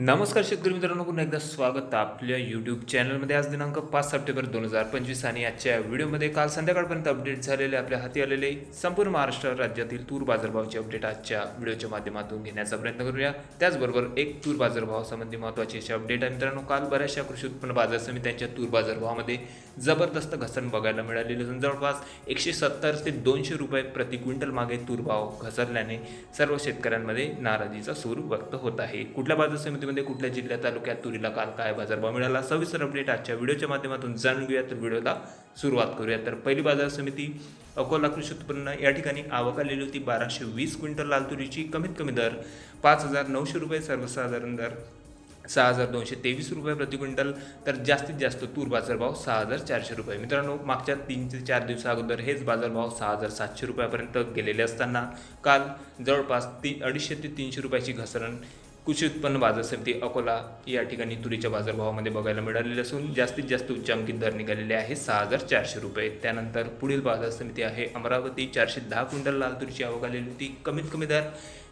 नमस्कार शेतकरी मित्रांनो पुन्हा एकदा स्वागत आपल्या यूट्यूब चॅनलमध्ये आज दिनांक पाच सप्टेंबर दोन हजार पंचवीस आणि आजच्या व्हिडिओमध्ये काल संध्याकाळपर्यंत अपडेट झालेले आपल्या हाती आलेले संपूर्ण महाराष्ट्र राज्यातील तूर बाजारभावाचे अपडेट आजच्या व्हिडिओच्या माध्यमातून घेण्याचा प्रयत्न करूया. त्याचबरोबर एक तूर बाजारभावासंबंधी महत्त्वाचे असे अपडेट आहे मित्रांनो काल बऱ्याचशा कृषी उत्पन्न बाजार समित्यांच्या तूर बाजारभावामध्ये जबरदस्त घसरण बघायला मिळालेली. असून जवळपास एकशे सत्तर ते दोनशे रुपये प्रति क्विंटल मागे तूर भाव घसरल्याने सर्व शेतकऱ्यांमध्ये नाराजीचा सूर व्यक्त होत आहे. कुठल्या बाजार समिती समितीमध्ये कुठल्या जिल्ह्यात तालुक्यात तुरीला काल काय बाजारभाव मिळाला? सविस्तर अपडेट आजच्या व्हिडिओच्या माध्यमातून जाणून घेऊया तर व्हिडिओला सुरुवात करूया तर पहिली बाजार समिती अकोला कृषी उत्पन्न या ठिकाणी आवक आलेली होती. बाराशे वीस क्विंटल लाल तुरीची कमीत कमी दर पाच हजार नऊशे रुपये सर्वसाधारण दर सहा हजार दोनशे तेवीस रुपये प्रति क्विंटल. तर जास्तीत जास्त तूर बाजारभाव सहा हजार चारशे रुपये. मित्रांनो मागच्या तीन ते चार दिवसा अगोदर हेच बाजारभाव सहा हजार सातशे रुपयापर्यंत गेलेले असताना काल जवळपास ती अडीचशे ते तीनशे रुपयाची घसरण कृषी उत्पन्न बाजार समिती अकोला या ठिकाणी तुरीच्या बाजारभावामध्ये बघायला मिळालेले असून जास्तीत जास्त उच्चांकित दर निघालेले आहे सहा हजार चारशे रुपये. त्यानंतर पुढील बाजार समिती आहे अमरावती. चारशे दहा क्विंटल लाल तुरीची आवक आलेली होती. कमीत कमी दर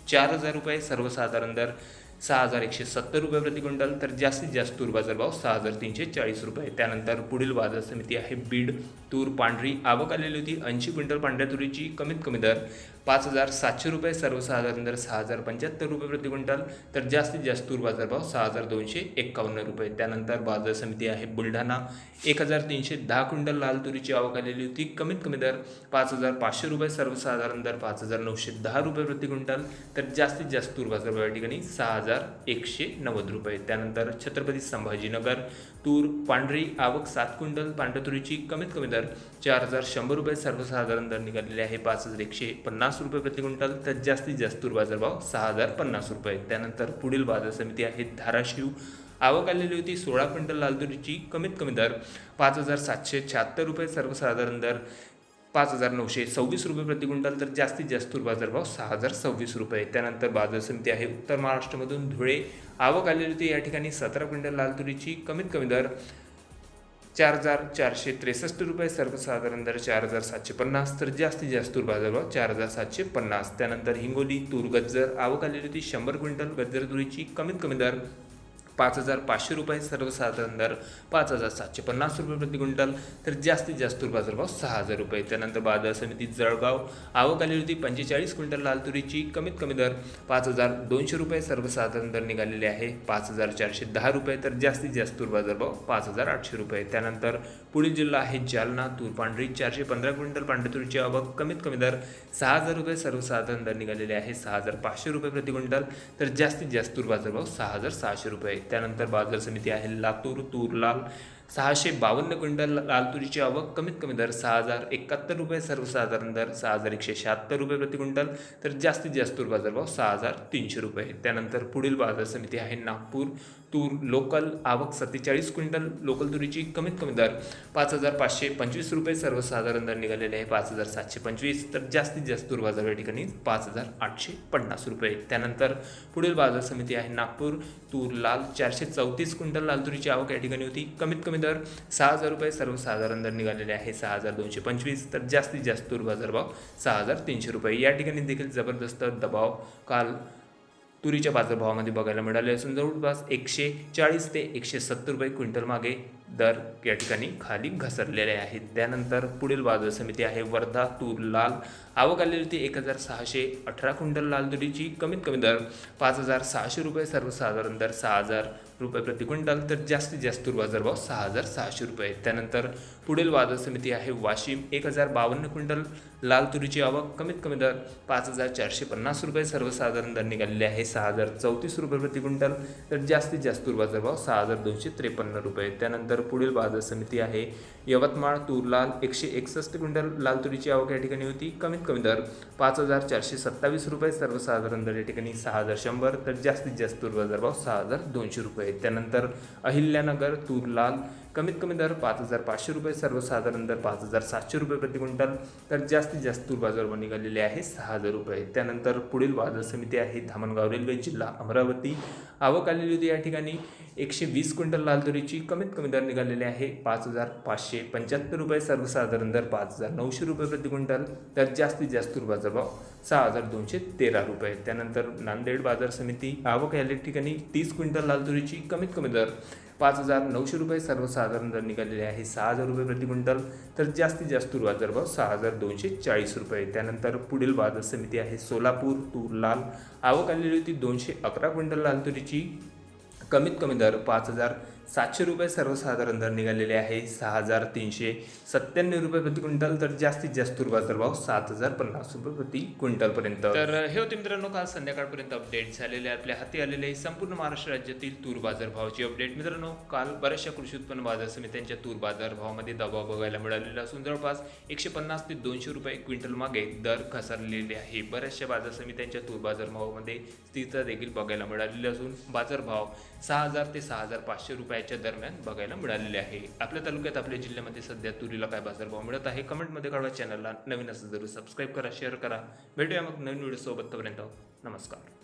चार हजार रुपये सर्वसाधारण दर सहा हजार एकशे सत्तर रुपये प्रति क्विंटल तर जास्तीत जास्त तूर बाजारभाव सहा हजार तीनशे चाळीस रुपये. त्यानंतर पुढील बाजार समिती आहे बीड. तूर पांढरी आवक आलेली होती. ऐंशी क्विंटल पांढऱ्या तुरीची कमीत कमी दर पाच हजार सातशे रुपये सर्वसाधारण दर सहा हजार पंच्याहत्तर रुपये प्रति क्विंटल तर जास्तीत जास्त तूर बाजारभाव सहा हजार दोनशे एक्कावन्न रुपये. त्यानंतर बाजार समिती आहे बुलढाणा. एक हजार तीनशे दहा क्विंटल लाल तुरीची आवक आलेली होती. कमीत कमी दर पाच हजार पाचशे रुपये सर्वसाधारण दर पाच हजार नऊशे दहा रुपये प्रति क्विंटल तर जास्तीत जास्त तूर बाजारभाव या ठिकाणी सहा हजार एकशे नव्वद रुपये. त्यानंतर छत्रपती संभाजीनगर तूर पांढरी आवक सात क्विंटल पांढरतुरीची कमीत कमी दर चार हजार शंभर रुपये सर्वसाधारण दर निघालेले आहे पाच हजार एकशे पन्नास रुपये प्रति क्विंटल तर जास्तीत जास्त तूर बाजारभाव सहा हजार पन्नास रुपये. त्यानंतर पुढील बाजार समिती आहे धाराशिव. आवक आलेली होती सोळा क्विंटल लाल तुरीची कमीत कमी दर पाच हजार सातशे शहात्तर रुपये सर्वसाधारण दर पाच हजार नऊशे सव्वीस रुपये प्रति क्विंटल तर जास्तीत जास्त तूर बाजारभाव सहा हजार सव्वीस रुपये. त्यानंतर बाजार समिती आहे उत्तर महाराष्ट्रामधून धुळे. आवक आलेली होती या ठिकाणी सतरा क्विंटल लाल तुरीची कमीत कमी दर चार हजार चारशे त्रेसष्ट रुपये सर्वसाधारण दर चार हजार सातशे पन्नास तर जास्तीत जास्त तूर बाजारभाव चार हजार सातशे पन्नास. त्यानंतर हिंगोली तूर गज्जर आवक आलेली होती शंभर क्विंटल गज्जर तुरीची कमीत कमी दर पाच हजार पाचशे रुपये सर्वसाधारण दर पाच हजार सातशे पन्नास रुपये प्रति क्विंटल. तर जास्तीत जास्त बाजारभाव सहा हजार रुपये. त्यानंतर बाजार समिती जळगाव आवक आलेली होती पंचेचाळीस क्विंटल लाल तुरीची. कमीत कमी दर पाच हजार दोनशे रुपये सर्वसाधारण दर निघालेले आहे. पाच हजार चारशे दहा रुपये. तर जास्तीत जास्त तूर बाजारभाव पाच हजार आठशे रुपये. त्यानंतर पुढील जिल्हा आहे जालना तूर पांढरी चारशे पंधरा क्विंटल पांढरी तुरीची आवक कमीत कमी दर सहा हजार रुपये सर्वसाधारण दर निघालेले आहे. सहा हजार पाचशे रुपये प्रति क्विंटल. तर जास्तीत जास्त तूर बाजारभाव सहा हजार सहाशे रुपये. त्यानंतर बाजार समिती आहे. लातूर तूर लाल सहाशे बावन्न क्विंटल लाल तुरीची आवक कमीत कमी दर सहा हजार एकाहत्तर रुपये सर्वसाधारण दर सहा हजार एकशे शहात्तर रुपये प्रति क्विंटल तर जास्तीत जास्त तूर बाजारभाव सहा हजार तीनशे रुपये. त्यानंतर पुढील बाजार समिती आहे नागपूर तूर लोकल आवक सत्तेचाळीस क्विंटल लोकल तुरीची कमीत कमी दर पाच हजार पाचशे पंचवीस रुपये सर्वसाधारण दर निघालेले आहे पाच हजार सातशे पंचवीस तर जास्तीत जास्त तूर बाजार या ठिकाणी पाच हजार आठशे पन्नास रुपये. त्यानंतर पुढील बाजार समिती आहे नागपूर तूर लाल चारशे चौतीस क्विंटल लाल तुरीची आवक या ठिकाणी होती कमीत कमी दर सहा हजार रुपये सर्वसाधारण दर निघालेले आहे सहा हजार दोनशे पंचवीस. तर जास्तीत जास्त तूर बाजारभाव सहा हजार तीनशे रुपये. या ठिकाणी देखील जबरदस्त दबाव काल तुरीच्या बाजारभावामध्ये बघायला मिळाले असून जवळपास एकशे चाळीस ते एकशे सत्तर रुपये क्विंटल मागे दर या ठिकाणी खाली घसरलेले आहेत. त्यानंतर पुढील बाजार समिती आहे वर्धा तूर लाल. आवक आलेली होती एक हजार सहाशे अठरा क्विंटल लाल तुरीची कमीत कमी दर पाच हजार सहाशे रुपये सर्वसाधारण दर सहा हजार रुपये प्रति क्विंटल तर जास्तीत जास्त तूर बाजारभाव सहा हजार सहाशे रुपये. त्यानंतर पुढील बाजार समिती आहे वाशिम. एक हजार बावन्न क्विंटल लाल तुरीची आवक. कमीत कमी दर पाच हजार चारशे पन्नास रुपये सर्वसाधारण दर निघालेले आहे सहा हजार चौतीस रुपये प्रति क्विंटल तर जास्तीत जास्त तूर बाजारभाव सहा हजार दोनशे त्रेपन्न रुपये. त्यानंतर पुढील बाजार समिती आहे. यवतमाळ तूर लाल एकशे एकसष्ट क्विंटल लाल तुरीची आवक या ठिकाणी होती. कमीत कमी दर पाच हजार चारशे सत्तावीस रुपये सर्वसाधारण दर या ठिकाणी सहा हजार शंभर तर जास्तीत जास्त तूर बाजारभाव सहा हजार दोनशे रुपये. त्यानंतर अहिल्यानगर तूर लाल कमीत कमी दर पाच हजार पाचशे रुपये सर्वसाधारण दर पाच हजार सातशे रुपये प्रति क्विंटल तर जास्तीत जास्त तूर बाजारभाव निघालेले आहे सहा हजार रुपये. त्यानंतर पुढील बाजार समिती आहे धामणगाव रेल्वे जिल्हा अमरावती. आवक आलेली होती या ठिकाणी. एकशे वीस क्विंटल लाल तुरीची कमीत कमी दर निघालेले आहे. पाच हजार पाचशे पंच्याहत्तर रुपये सर्वसाधारण दर पाच हजार नऊशे रुपये प्रति क्विंटल. तर जास्तीत जास्त रुपयाचा बाजारभाव सहा हजार दोनशे तेरा रुपये. त्यानंतर नांदेड बाजार समिती आवक या ठिकाणी तीस क्विंटल लाल तुरीची कमीत कमी दर पाच हजार नऊशे रुपये सर्वसाधारण दर निघालेले आहे सहा हजार रुपये प्रति क्विंटल. तर जास्तीत जास्त तूर बाजारभाव सहा हजार दोनशे चाळीस रुपये. त्यानंतर पुढील बाजार समिती आहे सोलापूर तूर लाल. आवक आलेली होती दोनशे अकरा क्विंटल लाल तुरीची. कमीत कमी दर पाच हजार सातशे रुपये सर्वसाधारण दर निघालेले आहे. सहा हजार तीनशे सत्त्याण्णव रुपये प्रति क्विंटल तर जास्तीत जास्त तूर बाजारभाव सात हजार पन्नास रुपये प्रति क्विंटलपर्यंत तर हे होते मित्रांनो काल संध्याकाळपर्यंत अपडेट झालेले आपल्या हाती आलेले संपूर्ण महाराष्ट्र राज्यातील तूर बाजारभावाची अपडेट मित्रांनो काल बऱ्याचशा कृषी उत्पन्न बाजार समित्यांच्या तूर बाजारभावामध्ये दबाव बघायला मिळालेला असून जवळपास एकशे पन्नास ते दोनशे रुपये क्विंटल मागे दर घसरलेले आहे. बऱ्याचशा बाजार समित्यांच्या तूर बाजार भावामध्ये स्थिरता देखील बघायला मिळालेली असून बाजारभाव सहा हजार ते सहा हजार पाचशे रुपये रुपयाच्या दरम्यान बघायला मिळालेले आहे. आपल्या तालुक्यात आपल्या जिल्ह्यामध्ये सध्या तुरीला काय बाजारभाव मिळत आहे कमेंटमध्ये कळवा. चॅनलला नवीन असं जरूर सबस्क्राईब करा शेअर करा. भेटूया मग नवीन व्हिडिओसोबत तोपर्यंत. नमस्कार.